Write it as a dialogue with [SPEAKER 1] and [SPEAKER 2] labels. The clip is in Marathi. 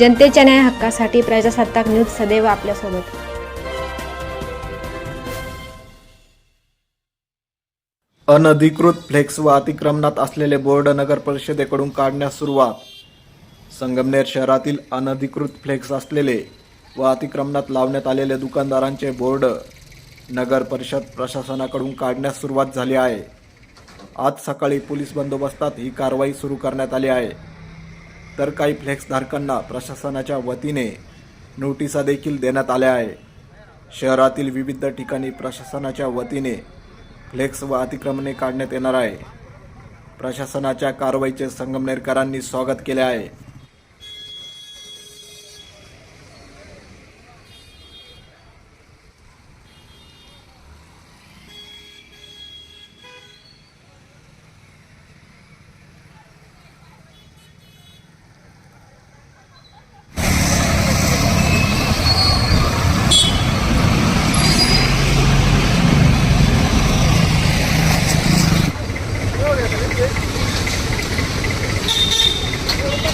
[SPEAKER 1] जनतेच्या न्याय हक्कासाठी प्रजासत्ताक न्यूज सदैव आपल्यासोबत.
[SPEAKER 2] अनधिकृत फ्लेक्स व अतिक्रमणात असलेले बोर्ड नगर परिषदेकडून काढण्यास सुरुवात. संगमनेर शहरातील अनधिकृत फ्लेक्स असलेले व अतिक्रमणात लावण्यात आलेले दुकानदारांचे बोर्ड नगर परिषद प्रशासनाकडून काढण्यास सुरुवात झाली आहे. आज सकाळी पोलीस बंदोबस्तात ही कारवाई सुरू करण्यात आली आहे. तर काही फ्लेक्सधारकांना प्रशासनाच्या वतीने नोटिसा देखील देण्यात आल्या आहे. शहरातील विविध ठिकाणी प्रशासनाच्या वतीने फ्लेक्स व अतिक्रमणे काढण्यात येणार आहे. प्रशासनाच्या कारवाईचे संगमनेरकरांनी स्वागत केले आहे.